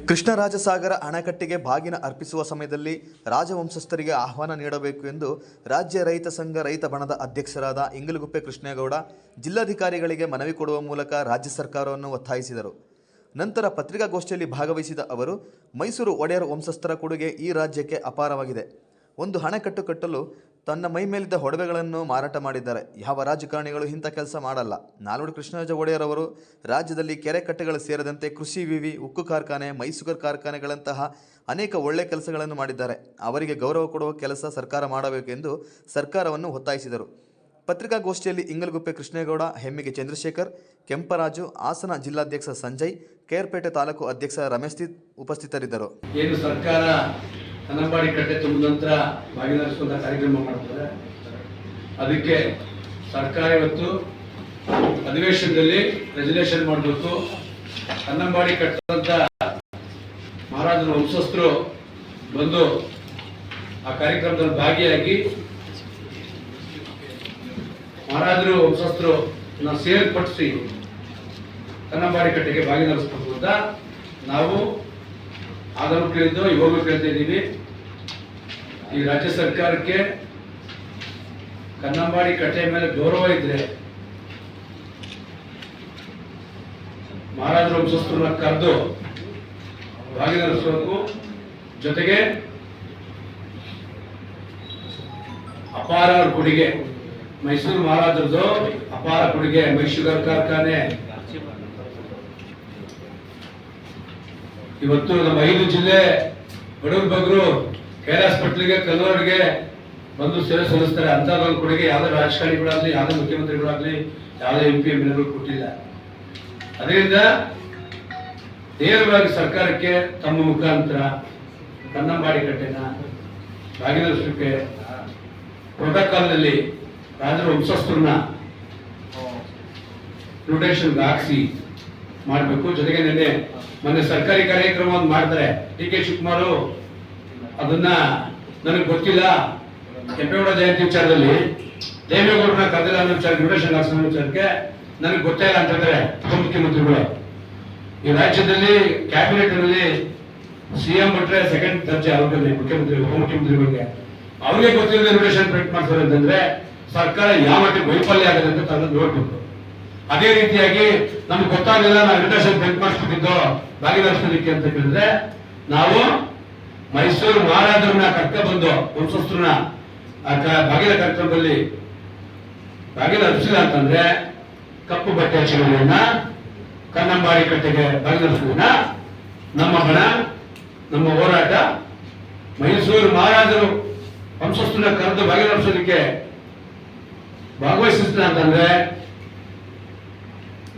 ಕೃಷ್ಣರಾಜಸಾಗರ ಅಣೆಕಟ್ಟಿಗೆ ಬಾಗಿನ ಅರ್ಪಿಸುವ ಸಮಯದಲ್ಲಿ ರಾಜವಂಶಸ್ಥರಿಗೆ ಆಹ್ವಾನ ನೀಡಬೇಕು ಎಂದು ರಾಜ್ಯ ರೈತ ಸಂಘ ರೈತ ಬಣದ ಅಧ್ಯಕ್ಷರಾದ ಇಂಗಲಗುಪ್ಪೆ ಕೃಷ್ಣೇಗೌಡ ಜಿಲ್ಲಾಧಿಕಾರಿಗಳಿಗೆ ಮನವಿ ಕೊಡುವ ಮೂಲಕ ರಾಜ್ಯ ಸರ್ಕಾರವನ್ನು ಒತ್ತಾಯಿಸಿದರು. ನಂತರ ಪತ್ರಿಕಾಗೋಷ್ಠಿಯಲ್ಲಿ ಭಾಗವಹಿಸಿದ ಅವರು, ಮೈಸೂರು ಒಡೆಯರ್ ವಂಶಸ್ಥರ ಕೊಡುಗೆ ಈ ರಾಜ್ಯಕ್ಕೆ ಅಪಾರವಾಗಿದೆ. ಒಂದು ಹಣೆಕಟ್ಟು ಕಟ್ಟಲು ತನ್ನ ಮೈ ಮೇಲಿದ್ದ ಒಡವೆಗಳನ್ನು ಮಾರಾಟ ಮಾಡಿದ್ದಾರೆ. ಯಾವ ರಾಜಕಾರಣಿಗಳು ಇಂಥ ಕೆಲಸ ಮಾಡಲ್ಲ. ನಾಲ್ವಡಿ ಕೃಷ್ಣರಾಜ ಒಡೆಯರ್ ಅವರು ರಾಜ್ಯದಲ್ಲಿ ಕೆರೆ ಕಟ್ಟೆಗಳು ಸೇರಿದಂತೆ ಕೃಷಿ ವಿವಿ, ಉಕ್ಕು ಕಾರ್ಖಾನೆ, ಮೈಸೂಗರ್ ಕಾರ್ಖಾನೆಗಳಂತಹ ಅನೇಕ ಒಳ್ಳೆಯ ಕೆಲಸಗಳನ್ನು ಮಾಡಿದ್ದಾರೆ. ಅವರಿಗೆ ಗೌರವ ಕೊಡುವ ಕೆಲಸ ಸರ್ಕಾರ ಮಾಡಬೇಕೆಂದು ಸರ್ಕಾರವನ್ನು ಒತ್ತಾಯಿಸಿದರು. ಪತ್ರಿಕಾಗೋಷ್ಠಿಯಲ್ಲಿ ಇಂಗಲಗುಪ್ಪೆ ಕೃಷ್ಣೇಗೌಡ, ಹೆಮ್ಮಿಗೆ ಚಂದ್ರಶೇಖರ್, ಕೆಂಪರಾಜು, ಹಾಸನ ಜಿಲ್ಲಾಧ್ಯಕ್ಷ ಸಂಜಯ್, ಕೇರ್ಪೇಟೆ ತಾಲೂಕು ಅಧ್ಯಕ್ಷ ರಮೇಶ್ ಉಪಸ್ಥಿತರಿದ್ದರು. ಏನು ಸರ್ಕಾರ ಕನ್ನಂಬಾಡಿ ಕಟ್ಟೆ ತುಂಬ ನಂತರ ಕಾರ್ಯಕ್ರಮ ಮಾಡ್ತಾರೆ. ಅದಕ್ಕೆ ಸರ್ಕಾರ ಇವತ್ತು ಅಧಿವೇಶನದಲ್ಲಿ ರೆಸಲ್ಯೂಷನ್ ಮಾಡಬೇಕು. ಕನ್ನಂಬಾಡಿ ಕಟ್ಟದಂತ ಮಹಾರಾಜರ ವಂಶಸ್ಥರು ಬಂದು ಆ ಕಾರ್ಯಕ್ರಮದಲ್ಲಿ ಭಾಗಿಯಾಗಿ ಮಹಾರಾಜರು ವಂಶಸ್ಥರು ಸೇರ್ಪಡಿಸಿ ಕನ್ನಂಬಾಡಿ ಕಟ್ಟೆಗೆ ಭಾಗಿದಾರಿಸಬೇಕು ಅಂತ ನಾವು ಆಗಲೂ ಕೇಳಿದ್ದು ಇವಾಗ ಕೇಳ್ತಾ ಇದ್ದೀವಿ. ಈ ರಾಜ್ಯ ಸರ್ಕಾರಕ್ಕೆ ಕನ್ನಂಬಾಡಿ ಕಟ್ಟೆ ಮೇಲೆ ಗೌರವ ಇದ್ರೆ ಮಹಾರಾಜರ ವಂಶಸ್ಥರನ್ನ ಕರೆದು ಭಾಗಿದಾರಿಸಬೇಕು ಜೊತೆಗೆ ಅಪಾರ ಕೊಡುಗೆ ಮೈಸೂರು ಮಹಾರಾಜರದು ಅಪಾರ ಕೊಡುಗೆ ಮೈಸೂರು ಕಾರ್ಖಾನೆ ಇವತ್ತು ನಮ್ಮ ಐದು ಜಿಲ್ಲೆ ಬಡವ್ರ ಬಗ್ರು ಕೇರ್ ಹಾಸ್ಪಿಟ್ಲಿಗೆ ಕಲ್ವರ್ಗೆ ಬಂದು ಸೇವೆ ಸಲ್ಲಿಸ್ತಾರೆ. ಅಂತ ಕೊಡುಗೆ ಯಾವುದೇ ರಾಜಕಾರಣಿಗಳಾಗಲಿ ಯಾವುದೇ ಮುಖ್ಯಮಂತ್ರಿಗಳಾಗಲಿ ಯಾವುದೇ ಎಂ ಪಿ ಎಂ ಕೊಟ್ಟಿಲ್ಲ. ಅದರಿಂದ ನೇರವಾಗಿ ಸರ್ಕಾರಕ್ಕೆ ತಮ್ಮ ಮುಖಾಂತರ ಕನ್ನಂಬಾಡಿ ಕಟ್ಟೆನ ಭಾಗಿದಾರಿಸಲಿಕ್ಕೆ ಪ್ರೋಟೋಕಾಲ್ನಲ್ಲಿ ರಾಜರ ವಂಶಸ್ಥರನ್ನ ಇನ್ವಿಟೇಷನ್ಗೆ ಹಾಕಿಸಿ ಮಾಡಬೇಕು. ಜೊತೆಗೆ ನಿನ್ನೆ ಮೊನ್ನೆ ಸರ್ಕಾರಿ ಕಾರ್ಯಕ್ರಮ ಒಂದು ಮಾಡ್ತಾರೆ. ಡಿ ಕೆ ಶಿವಕುಮಾರ್ ಅದನ್ನ ನನಗೆ ಗೊತ್ತಿಲ್ಲ. ಕೆಂಪೇಗೌಡ ಜಯಂತಿ ವಿಚಾರದಲ್ಲಿ. ದೇವೇಗೌಡರನ್ನ ಕರೆದಿಲ್ಲ ಅನ್ನೋ ವಿಚಾರ ವಿಚಾರಕ್ಕೆ ನನಗೆ ಗೊತ್ತೇ ಇಲ್ಲ ಅಂತಂದ್ರೆ ಉಪಮುಖ್ಯಮಂತ್ರಿಗಳು ಈ ರಾಜ್ಯದಲ್ಲಿ ಕ್ಯಾಬಿನೆಟ್ನಲ್ಲಿ ಸಿಎಂ ಬಿಟ್ರೆ ಸೆಕೆಂಡ್ ದರ್ಜೆ ಅವ್ರಿಗೆ ಮುಖ್ಯಮಂತ್ರಿ ಉಪಮುಖ್ಯಮಂತ್ರಿಗಳಿಗೆ ಅವ್ರಿಗೆ ಗೊತ್ತಿಲ್ಲದೆ ಇನ್ವಿಟೇಷನ್ ಪ್ರಿಂಟ್ ಮಾಡ್ತಾರೆ ಅಂತಂದ್ರೆ ಸರ್ಕಾರ ಯಾವ ಮಟ್ಟಿಗೆ ವೈಫಲ್ಯ ಅಂತ ತಂದು ನೋಡ್ಬೇಕು. ಅದೇ ರೀತಿಯಾಗಿ ನಮ್ಗೆ ಗೊತ್ತಾಗಲಿಲ್ಲ, ನಾವು ಇನ್ವಿಟೇಷನ್ ಪ್ರಿಂಟ್ ಮಾಡಿಸ್ಬಿಟ್ಟಿದ್ದು ಭಾಗಿದಾರಿಸಲಿಕ್ಕೆ ಅಂತ ಹೇಳಿದ್ರೆ ನಾವು ಮೈಸೂರು ಮಹಾರಾಜರನ್ನ ಕರ್ಕ ಬಂದು ವಂಶಸ್ಥರನ್ನ ಬಾಗಿಲ ಕಾರ್ಯಕ್ರಮದಲ್ಲಿ ಬಾಗಿಲ ಭಾಗಿದಾರಿಸಿಲ್ಲ ಅಂತಂದ್ರೆ, ಕಪ್ಪು ಬಟ್ಟೆ ಚಳವಳಿಯನ್ನ ಕನ್ನಂಬಾಡಿ ಕಟ್ಟೆಗೆ ಭಾಗಿದಾರಿಸುವುದನ್ನ ನಮ್ಮ ಹಣ, ನಮ್ಮ ಹೋರಾಟ, ಮೈಸೂರು ಮಹಾರಾಜರು ವಂಶಸ್ಥರನ್ನ ಕರೆದು ಬಾಗಿಲ ಭಾಗವಹಿಸಿಸ್ತಾರೆ ಅಂತಂದ್ರೆ